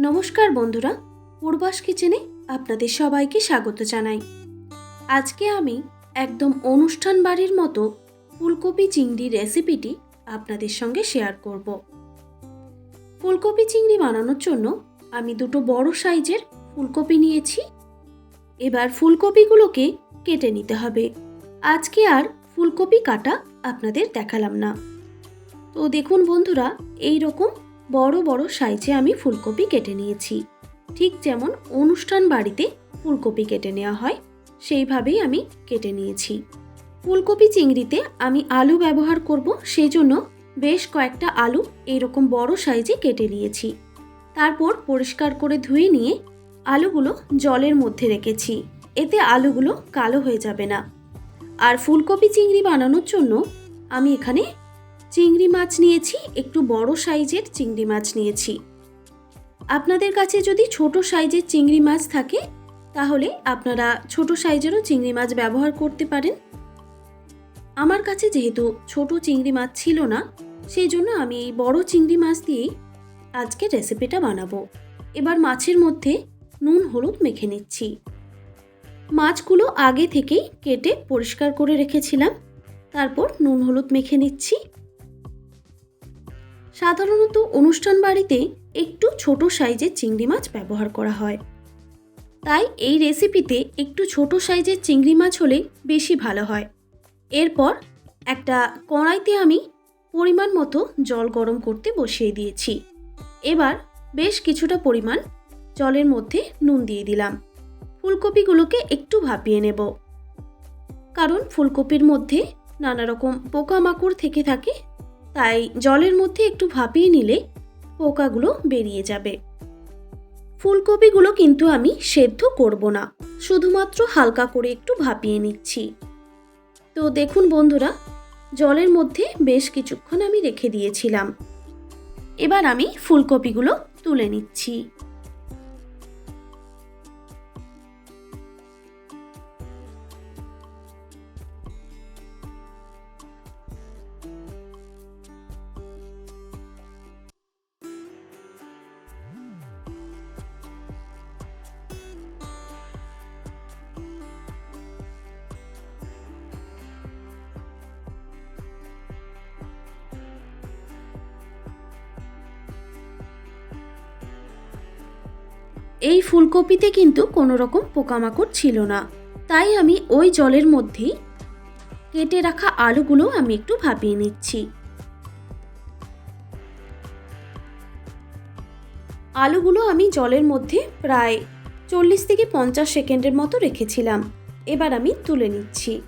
নমস্কার বন্ধুরা, পূর্বাস কিচেনে আপনাদের সবাইকে স্বাগত জানাই। আজকে আমি একদম অনুষ্ঠান বাড়ির মতো ফুলকপি চিংড়ি রেসিপিটি আপনাদের সঙ্গে শেয়ার করব। ফুলকপি চিংড়ি বানানোর জন্য আমি দুটো বড় সাইজের ফুলকপি নিয়েছি। এবার ফুলকপিগুলোকে কেটে নিতে হবে। আজকে আর ফুলকপি কাটা আপনাদের দেখালাম না। তো দেখুন বন্ধুরা এই রকম বড় বড় সাইজে আমি ফুলকপি কেটে নিয়েছি। ঠিক যেমন অনুষ্ঠান বাড়িতে ফুলকপি কেটে নেওয়া হয়, সেইভাবেই আমি কেটে নিয়েছি। ফুলকপি চিংড়িতে আমি আলু ব্যবহার করব সেই জন্য বেশ কয়েকটা আলু এইরকম বড় সাইজে কেটে নিয়েছি। তারপর পরিষ্কার করে ধুয়ে নিয়ে আলুগুলো জলের মধ্যে রেখেছি। এতে আলুগুলো কালো হয়ে যাবে না। আর ফুলকপি চিংড়ি বানানোর জন্য আমি এখানে চিংড়ি মাছ নিয়েছি, একটু বড় সাইজের চিংড়ি মাছ নিয়েছি। আপনাদের কাছে যদি ছোট সাইজের চিংড়ি মাছ থাকে, তাহলে আপনারা ছোট সাইজেরও চিংড়ি মাছ ব্যবহার করতে পারেন। আমার কাছে যেহেতু ছোট চিংড়ি মাছ ছিল না, সেই জন্য আমি এই বড় চিংড়ি মাছ দিয়েই আজকে রেসিপিটা বানাবো। এবার মাছের মধ্যে নুন, হলুদ মেখে নিচ্ছি। মাছগুলো আগে থেকেই কেটে পরিষ্কার করে রেখেছিলাম। তারপর নুন, হলুদ মেখে নিচ্ছি। সাধারণত অনুষ্ঠান বাড়িতে একটু ছোট সাইজের চিংড়ি মাছ ব্যবহার করা হয়। তাই এই রেসিপিতে একটু ছোট সাইজের চিংড়ি মাছ হলে বেশি ভালো হয়। এরপর একটা কড়াইতে আমি পরিমাণ মতো জল গরম করতে বসিয়ে দিয়েছি। এবার বেশ কিছুটা পরিমাণ জলের মধ্যে নুন দিয়ে দিলাম। ফুলকপিগুলোকে একটু ভাপিয়ে নেব। কারণ ফুলকপির মধ্যে নানা রকম পোকামাকড় থেকে থাকে তাই জলের মধ্যে একটু ভাপিয়ে নিলে পোকাগুলো বেরিয়ে যাবে। ফুলকপিগুলো কিন্তু আমি সেদ্ধ করব না, শুধুমাত্র হালকা করে একটু ভাপিয়ে নিচ্ছি। তো দেখুন বন্ধুরা, জলের মধ্যে বেশ কিছুক্ষণ আমি রেখে দিয়েছিলাম। এবার আমি ফুলকপিগুলো তুলে নিচ্ছি। এই ফুলকপিতে কিন্তু কোনো রকম পোকামাকড় ছিল না। তাই আমি ওই জলের মধ্যেই কেটে রাখা আলুগুলো আমি একটু ভাপিয়ে নিচ্ছি। আলুগুলো আমি জলের মধ্যে প্রায় চল্লিশ থেকে পঞ্চাশ সেকেন্ডের মতো রেখেছিলাম। এবার আমি তুলে নিচ্ছি।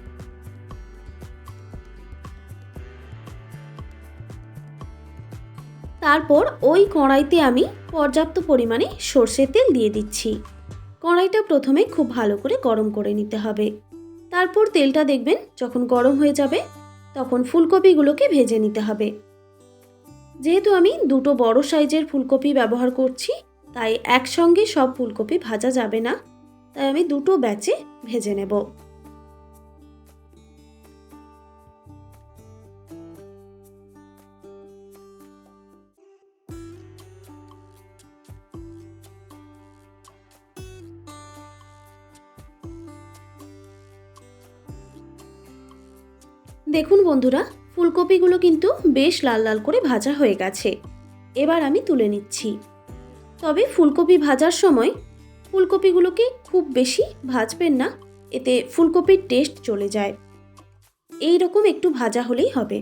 তারপর ওই কড়াইতে আমি পর্যাপ্ত পরিমাণে সর্ষের তেল দিয়ে দিচ্ছি। কড়াইটা প্রথমে খুব ভালো করে গরম করে নিতে হবে। তারপর তেলটা দেখবেন যখন গরম হয়ে যাবে, তখন ফুলকপিগুলোকে ভেজে নিতে হবে। যেহেতু আমি দুটো বড় সাইজের ফুলকপি ব্যবহার করছি, তাই একসঙ্গে সব ফুলকপি ভাজা যাবে না, তাই আমি দুটো ব্যাচে ভেজে নেব। দেখুন বন্ধুরা, ফুলকপিগুলো কিন্তু বেশ লাল লাল করে ভাজা হয়ে গেছে। এবার আমি তুলে নিচ্ছি। তবে ফুলকপি ভাজার সময় ফুলকপিগুলোকে খুব বেশি ভাজবেন না, এতে ফুলকপির টেস্ট চলে যায়। এই রকম একটু ভাজা হলেই হবে।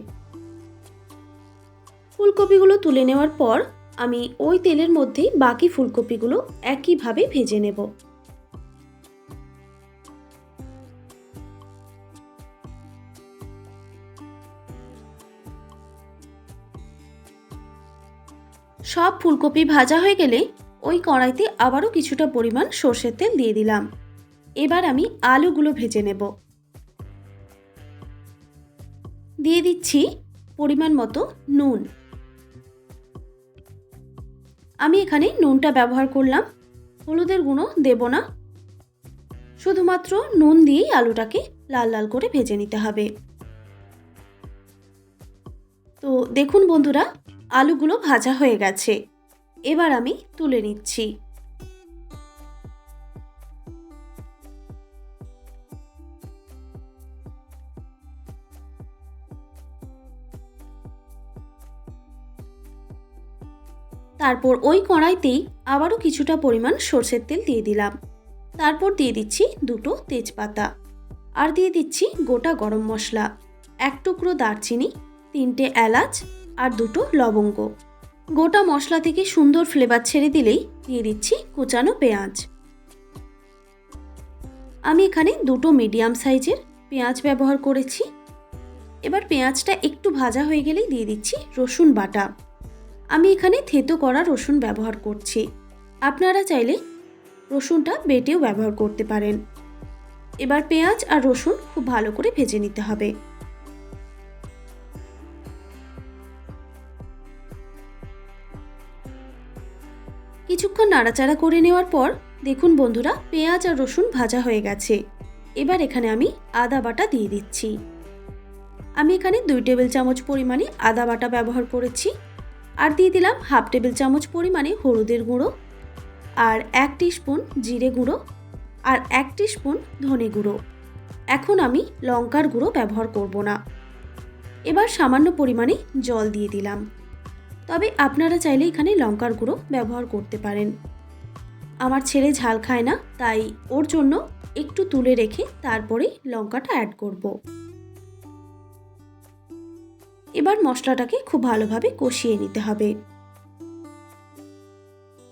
ফুলকপিগুলো তুলে নেওয়ার পর আমি ওই তেলের মধ্যেই বাকি ফুলকপিগুলো একইভাবে ভেজে নেব। সব ফুলকপি ভাজা হয়ে গেলে ওই কড়াইতে আবারও কিছুটা পরিমাণ সর্ষের তেল দিয়ে দিলাম। এবার আমি আলুগুলো ভেজে নেব। দিয়ে দিচ্ছি পরিমাণ মতো নুন। আমি এখানে নুনটা ব্যবহার করলাম, হলুদের গুঁড়ো দেব না। শুধুমাত্র নুন দিয়েই আলুটাকে লাল লাল করে ভেজে নিতে হবে। তো দেখুন বন্ধুরা আলুগুলো ভাজা হয়ে গেছে। এবার আমি তুলে নিচ্ছি। তারপর ওই কড়াইতেই আবারও কিছুটা পরিমাণ সর্ষের তেল দিয়ে দিলাম। তারপর দিয়ে দিচ্ছি দুটো তেজপাতা। আর দিয়ে দিচ্ছি গোটা গরম মশলা। এক টুকরো দারচিনি, তিনটে এলাচ আর দুটো লবঙ্গ। গোটা মশলা থেকে সুন্দর ফ্লেভার ছেড়ে দিলেই দিয়ে দিচ্ছি কুচানো পেঁয়াজ। আমি এখানে দুটো মিডিয়াম সাইজের পেঁয়াজ ব্যবহার করেছি। এবার পেঁয়াজটা একটু ভাজা হয়ে গেলেই দিয়ে দিচ্ছি রসুন বাটা। আমি এখানে থেতো করা রসুন ব্যবহার করছি। আপনারা চাইলে রসুনটা বেটেও ব্যবহার করতে পারেন। এবার পেঁয়াজ আর রসুন খুব ভালো করে ভেজে নিতে হবে। নাড়াচাড়া করে নেওয়ার পর দেখুন বন্ধুরা, পেঁয়াজ আর রসুন ভাজা হয়ে গেছে। এবার এখানে আমি আদা বাটা দিয়ে দিচ্ছি। আমি এখানে দুই টেবিল চামচ পরিমাণে আদা বাটা ব্যবহার করেছি। আর দিয়ে দিলাম হাফ টেবিল চামচ পরিমাণে হলুদের গুঁড়ো আর এক স্পুন জিরে গুঁড়ো আর এক স্পুন ধনে গুঁড়ো। এখন আমি লঙ্কার গুঁড়ো ব্যবহার করব না। এবার সামান্য পরিমাণে জল দিয়ে দিলাম। তবে আপনারা চাইলে এখানে লঙ্কার গুঁড়ো ব্যবহার করতে পারেন। আমার ছেলে ঝাল খায় না, তাই ওর জন্য একটু তুলে রেখে তারপরেই লঙ্কাটা অ্যাড করব। এবার মশলাটাকে খুব ভালোভাবে কষিয়ে নিতে হবে।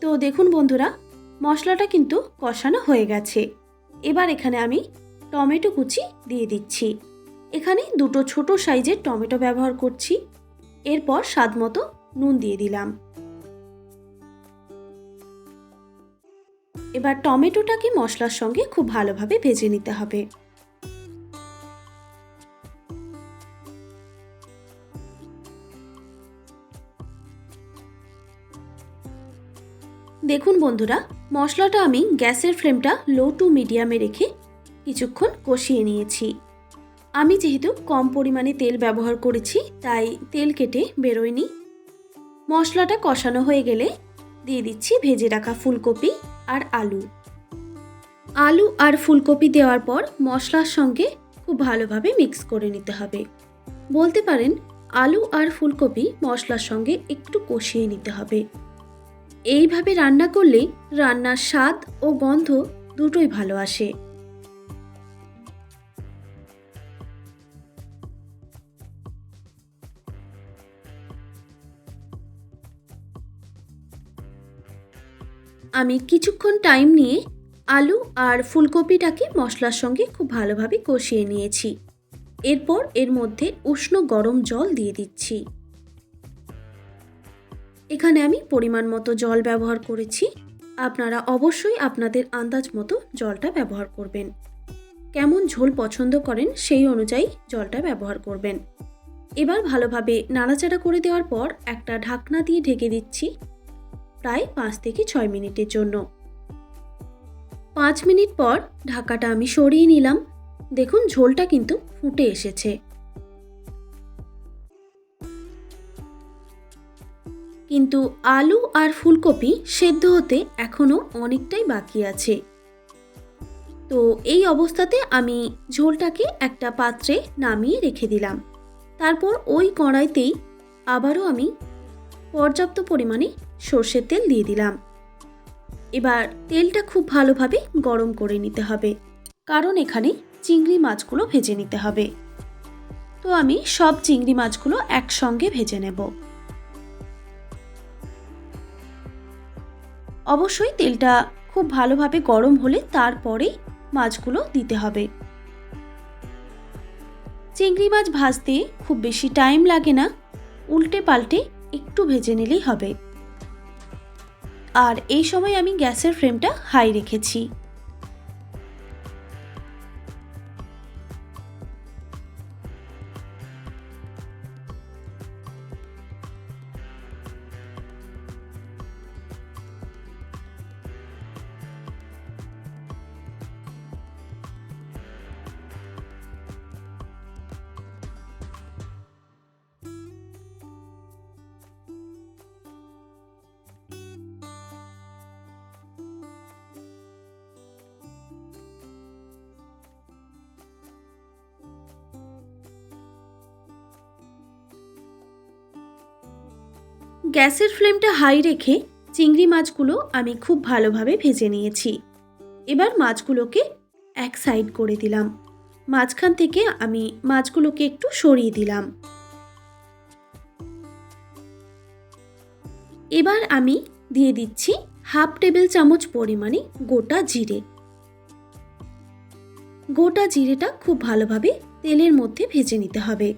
তো দেখুন বন্ধুরা, মশলাটা কিন্তু কষানো হয়ে গেছে। এবার এখানে আমি টমেটো কুচি দিয়ে দিচ্ছি। এখানে দুটো ছোট সাইজের টমেটো ব্যবহার করছি। এরপর স্বাদ মতো নুন দিয়ে দিলাম। এবার টমেটোটাকে মশলার সঙ্গে খুব ভালোভাবে ভেজে নিতে হবে। দেখুন বন্ধুরা, মশলাটা আমি গ্যাসের ফ্লেমটা লো টু মিডিয়ামে রেখে কিছুক্ষণ কষিয়ে নিয়েছি। আমি যেহেতু কম পরিমাণে তেল ব্যবহার করেছি, তাই তেল কেটে বেরোয়নি। মশলাটা কষানো হয়ে গেলে দিয়ে দিচ্ছি ভেজে রাখা ফুলকপি আর আলু। আলু আর ফুলকপি দেওয়ার পর মশলার সঙ্গে খুব ভালোভাবে মিক্স করে নিতে হবে। বলতে পারেন আলু আর ফুলকপি মশলার সঙ্গে একটু কষিয়ে নিতে হবে। এইভাবে রান্না করলে রান্নার স্বাদ ও গন্ধ দুটোই ভালো আসে। আমি কিছুক্ষণ টাইম নিয়ে আলু আর ফুলকপিটাকে মশলার সঙ্গে খুব ভালোভাবে কষিয়ে নিয়েছি। এরপর এর মধ্যে উষ্ণ গরম জল দিয়ে দিচ্ছি। এখানে আমি পরিমাণ মতো জল ব্যবহার করেছি। আপনারা অবশ্যই আপনাদের আন্দাজ মতো জলটা ব্যবহার করবেন। কেমন ঝোল পছন্দ করেন সেই অনুযায়ী জলটা ব্যবহার করবেন। এবার ভালোভাবে নাড়াচাড়া করে দেওয়ার পর একটা ঢাকনা দিয়ে ঢেকে দিচ্ছি। প্রায় পাঁচ থেকে ছয় মিনিটের জন্য। পাঁচ মিনিট পর ঢাকাটা আমি সরিয়ে নিলাম। দেখুন, ঝোলটা কিন্তু ফুটে এসেছে। কিন্তু আলু আর ফুলকপি সেদ্ধ হতে এখনও অনেকটাই বাকি আছে। তো এই অবস্থাতে আমি ঝোলটাকে একটা পাত্রে নামিয়ে রেখে দিলাম। তারপর ওই কড়াইতেই আবারও আমি পর্যাপ্ত পরিমাণে সর্ষের তেল দিয়ে দিলাম। এবার তেলটা খুব ভালোভাবে গরম করে নিতে হবে, কারণ এখানে চিংড়ি মাছগুলো ভেজে নিতে হবে। তো আমি সব চিংড়ি মাছগুলো একসঙ্গে ভেজে নেব। অবশ্যই তেলটা খুব ভালোভাবে গরম হলে তারপরেই মাছগুলো দিতে হবে। চিংড়ি মাছ ভাজতে খুব বেশি টাইম লাগে না, উল্টে পাল্টে একটু ভেজে নিলেই হবে। আর এই সময় আমি গ্যাসের ফ্লেমটা হাই রেখেছি। গ্যাসের ফ্লেমটা হাই রেখে চিংড়ি মাছগুলো আমি খুব ভালোভাবে ভেজে নিয়েছি। এবার মাছগুলোকে এক সাইড করে দিলাম। মাঝখান থেকে আমি মাছগুলোকে একটু সরিয়ে দিলাম। এবার আমি দিয়ে দিচ্ছি হাফ টেবিল চামচ পরিমাণে গোটা জিরে। গোটা জিরেটা খুব ভালোভাবে তেলের মধ্যে ভেজে নিতে হবে।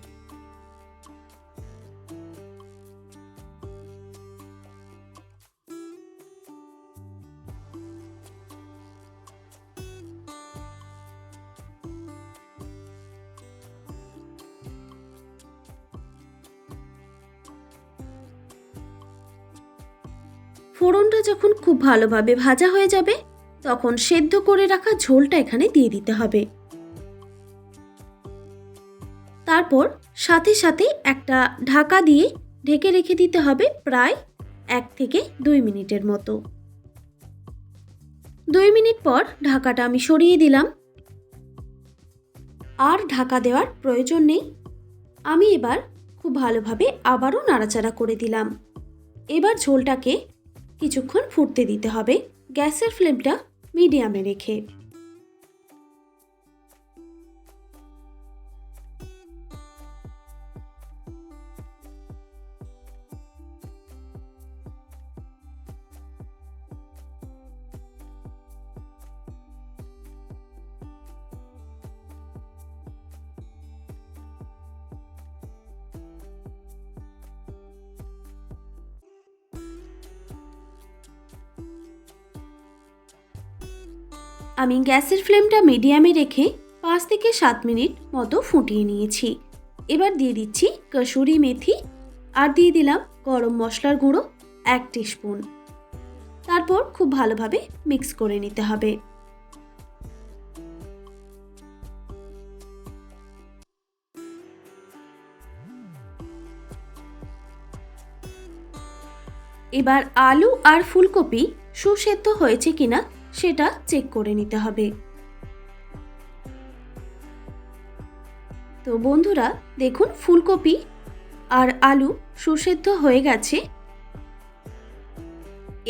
ফোড়নটা যখন খুব ভালোভাবে ভাজা হয়ে যাবে, তখন সেদ্ধ করে রাখা ঝোলটা এখানে দিয়ে দিতে হবে। তারপর সাথে সাথে একটা ঢাকা দিয়ে ঢেকে রেখে দিতে হবে প্রায় এক থেকে দুই মিনিটের মতো। দুই মিনিট পর ঢাকাটা আমি সরিয়ে দিলাম। আর ঢাকা দেওয়ার প্রয়োজন নেই। আমি এবার খুব ভালোভাবে আবারও নাড়াচাড়া করে দিলাম। এবার ঝোলটাকে কিছুক্ষণ ফুটতে দিতে হবে। গ্যাসের ফ্লেমটা মিডিয়ামে রেখে। আমি গ্যাসের ফ্লেমটা মিডিয়ামে রেখে পাঁচ থেকে সাত মিনিট মতো ফুটিয়ে নিয়েছি। এবার দিয়ে দিচ্ছি কসুরি মেথি আর দিয়ে দিলাম গরম মশলার গুঁড়ো এক স্পুন তারপর খুব ভালোভাবে মিক্স করে নিতে হবে। এবার আলু আর ফুলকপি সুসেদ্ধ হয়েছে কিনা সেটা চেক করে নিতে হবে। তো বন্ধুরা, দেখুন ফুলকপি আর আলু সুসেদ্ধ হয়ে গেছে।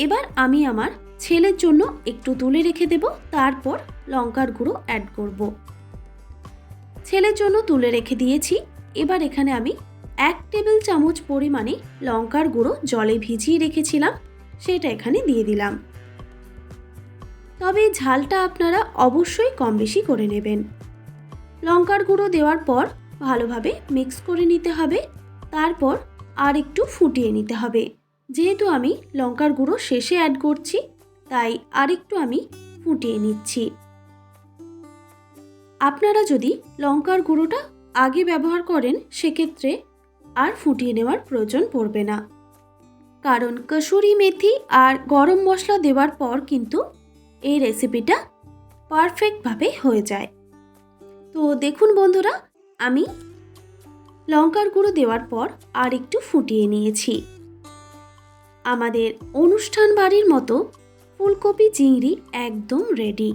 এবার আমি আমার ছেলের জন্য একটু তুলে রেখে দেব, তারপর লঙ্কার গুঁড়ো অ্যাড করব। ছেলের জন্য তুলে রেখে দিয়েছি, এবার এখানে আমি এক টেবিল চামচ পরিমাণে লঙ্কার গুঁড়ো জলে ভিজিয়ে রেখেছিলাম, সেটা এখানে দিয়ে দিলাম। তবে ঝালটা আপনারা অবশ্যই কম বেশি করে নেবেন। লঙ্কার গুঁড়ো দেওয়ার পর ভালোভাবে মিক্স করে নিতে হবে। তারপর আর একটু ফুটিয়ে নিতে হবে। যেহেতু আমি লঙ্কার গুঁড়ো শেষে অ্যাড করছি, তাই আরেকটু আমি ফুটিয়ে নিচ্ছি। আপনারা যদি লঙ্কার গুঁড়োটা আগে ব্যবহার করেন, সেক্ষেত্রে আর ফুটিয়ে নেওয়ার প্রয়োজন পড়বে না। কারণ কসুরি মেথি আর গরম মশলা দেওয়ার পর কিন্তু এই রেসিপিটা পারফেক্টভাবে হয়ে যায়। তো দেখুন বন্ধুরা, আমি লঙ্কার গুঁড়ো দেওয়ার পর আর একটু ফুটিয়ে নিয়েছি। আমাদের অনুষ্ঠান বাড়ির মতো ফুলকপি, চিংড়ি একদম রেডি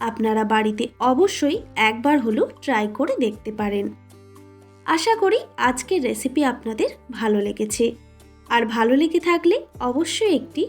আপনারা বাড়িতে অবশ্যই একবার হলেও ট্রাই করে দেখতে পারেন। আশা করি আজকের রেসিপি আপনাদের ভালো লেগেছে। আর ভালো লেগে থাকলে অবশ্যই একটি